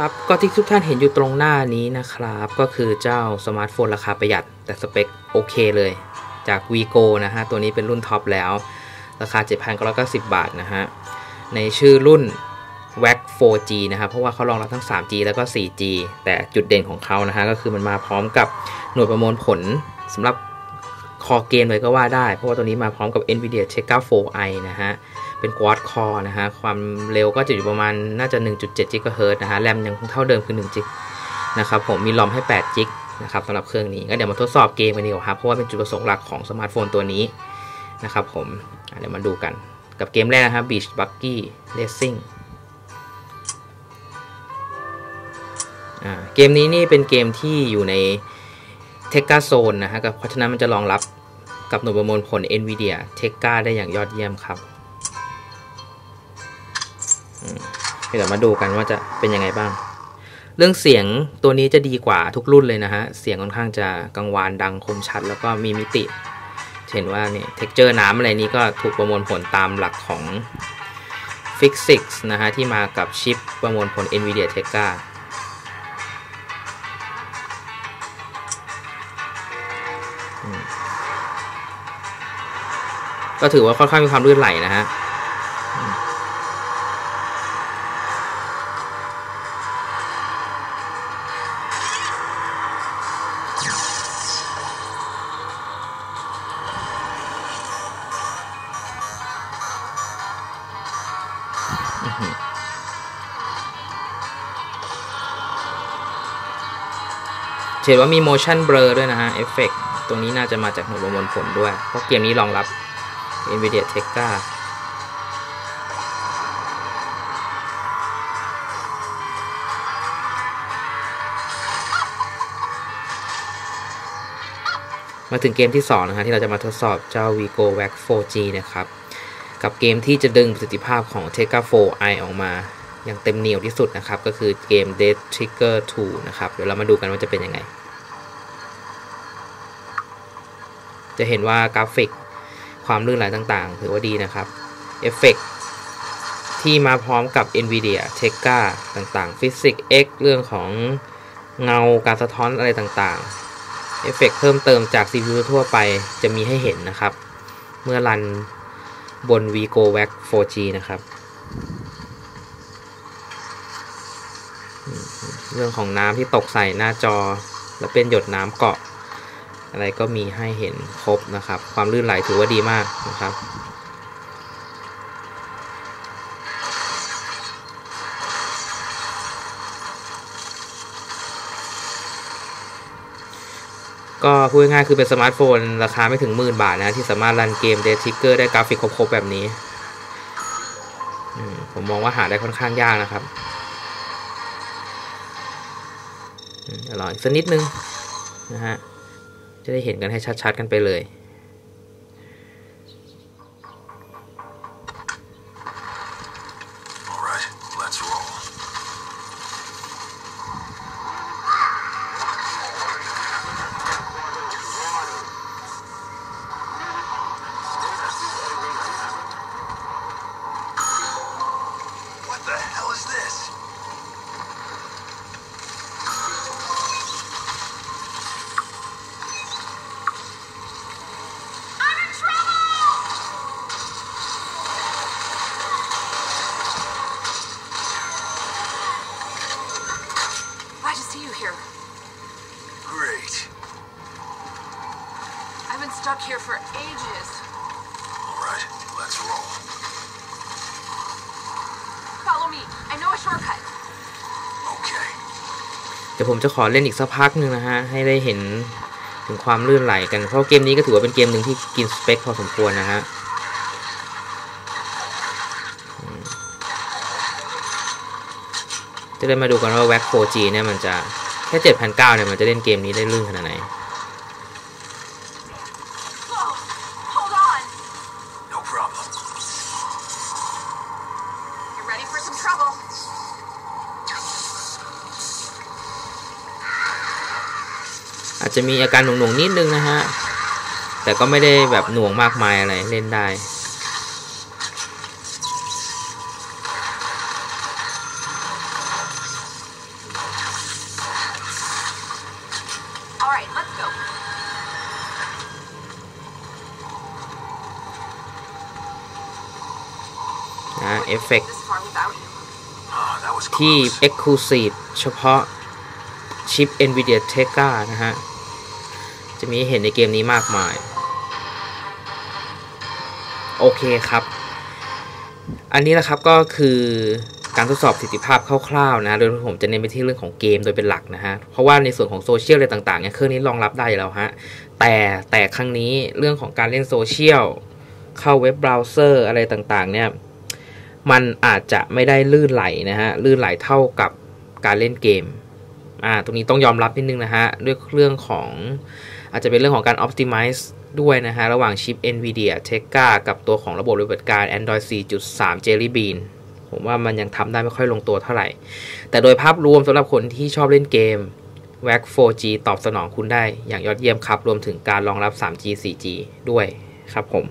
ครับก็ที่ทุกท่านเห็นอยู่ตรงหน้านี้นะครับ ก็คือเจ้าสมาร์ทโฟนราคาประหยัด แต่สเปคโอเคเลยจาก Vigo นะฮะ ตัวนี้เป็นรุ่นท็อปแล้ว ราคา 7,990 บาทนะฮะ ในชื่อรุ่น WAC 4G นะครับ เพราะว่าเขารองรับทั้ง 3G แล้วก็ 4G แต่จุดเด่นของเขานะฮะ ก็คือมันมาพร้อมกับหน่วยประมวลผลสำหรับคอเกมเลยก็ว่าได้ เพราะว่าตัวนี้มาพร้อมกับ NVIDIA Tegra 4i นะฮะ เป็น Quad Core นะฮะ ความเร็วก็จะอยู่ประมาณน่าจะ 1.7 GHz นะฮะ แรมยังคงเท่าเดิมคือ1 g นะครับผมมีลอมให้8 g นะครับสำหรับเครื่องนี้ก็เดี๋ยวมาทดสอบเกมกันดีกว่าครับเพราะว่าเป็นจุดประสงค์หลักของสมาร์ทโฟนตัวนี้นะครับผมเดี๋ยวมาดูกันกับเกมแรกนะครับ Beach Buggy Racing เกมนี้นี่เป็นเกมที่อยู่ในเท c ก a โซนนะฮะเพราะฉะนั้นมันจะรองรับกับหน่วยประมวลผล NVIDIA t e ก a ได้อย่างยอดเยี่ยมครับ เดี๋ยวมาดูกันว่าจะเป็นยังไงบ้าง เรื่องเสียงตัวนี้จะดีกว่าทุกรุ่นเลยนะฮะ เสียงค่อนข้างจะกังวานดังคมชัด แล้วก็มีมิติ เห็นว่าเนี่ยเท็กเจอร์น้ำอะไรนี้ก็ถูกประมวลผลตามหลักของ Physics นะฮะ ที่มากับชิปประมวลผล NVIDIA t e ก a ก็ถือว่าค่อนข้างมีความลื่นไหลนะฮะ เห็นว่ามี motion blur ด้วยนะฮะเอฟเฟกตรงนี้น่าจะมาจากหน่วยประมวลผลด้วย เพราะเกมนี้รองรับ NVIDIA Tegra มาถึงเกมที่ 2 นะฮะที่เราจะมาทดสอบเจ้า Vigo Wax 4G นะครับ กับเกมที่จะดึงประสิทธิภาพของ Tegra 4i ออกมา ย่างเต็มเหนียวที่สุดนะครับ ก็คือเกม Dead Trigger 2 นะครับ เดี๋ยวเรามาดูกันว่าจะเป็นยังไง จะเห็นว่ากราฟิกความลื่นไหลต่างๆ ถือว่าดีนะครับ เอฟเฟกที่มาพร้อมกับ NVIDIA t e ก a ต่างๆ Physics X เรื่องของเงาการสะท้อนอะไรต่างๆ เอฟเฟกเพิ่มเติมจาก CPU ทั่วไปจะมีให้เห็นนะครับ เมื่อรันบน Vigo Wax 4G นะครับ เรื่องของน้ำที่ตกใส่หน้าจอ และเป็นหยดน้ำเกาะ อะไรก็มีให้เห็นครบนะครับ ความลื่นไหลถือว่าดีมากนะครับก็พูดง่ายๆคือเป็นสมาร์ทโฟน ราคาไม่ถึงหมื่นบาทนะ ที่สามารถรันเกมเดทิกเกอร์ได้กราฟิกครบๆแบบนี้ ผมมองว่าหาได้ค่อนข้างยากนะครับ อร่อยสักนิดนึงนะฮะจะได้เห็นกันให้ชัดๆกันไปเลย stuck here for ages. All right, let's roll. Follow me. I know a shortcut. Okay. เดี๋ยวผมจะขอเล่นอีกสักพักหนึ่งนะฮะ ให้ได้เห็นถึงความลื่นไหลกัน เพราะเกมนี้ก็ถือว่าเป็นเกมหนึ่งที่กินสเปคพอสมควรนะฮะจะได้มาดูกันว่า WAC 4G เนี่ยมันจะ แค่7,900เนี่ยมันจะเล่นเกมนี้ได้ลื่นขนาดไหน Hold on. No problem. You're ready for some trouble. อาจจะมีอาการหน่วงๆนิดนึงนะฮะ แต่ก็ไม่ได้แบบหน่วงมากมายอะไรเล่นได้ without you. Ah, that was ที่ close. Exclusive เฉพาะชิป NVIDIA Tegra นะฮะ จะมีให้เห็นในเกมนี้มากมาย โอเคครับ อันนี้นะครับก็คือ การทดสอบประสิทธิภาพคร่าวๆนะโดยผมจะเน้นไปที่เรื่องของเกมโดยเป็นหลักนะฮะ เพราะว่าในส่วนของโซเชียลอะไรต่างๆเนี่ยเครื่องนี้รองรับได้แล้วฮะ แต่แต่ครั้งนี้เรื่องของการเล่นโซเชียลเข้าเว็บเบราว์เซอร์อะไรต่างๆ เนี่ย มันอาจจะไม่ได้ลื่นไหลนะฮะ ลื่นไหลเท่ากับการเล่นเกม อ่า ตรงนี้ต้องยอมรับนิดนึงนะฮะด้วยเรื่องของอาจจะเป็นเรื่องของการ optimize ด้วยนะฮะ ระหว่างชิป NVIDIA Tegra กับตัวของระบบปฏิบัติการ Android 4.3 Jelly Bean ผมว่ามันยังทำได้ไม่ค่อยลงตัวเท่าไหร่ แต่โดยภาพรวมสำหรับคนที่ชอบเล่นเกม WAC 4G ตอบสนองคุณได้อย่างยอดเยี่ยมครับ รวมถึงการรองรับ 3G 4G ด้วยครับผม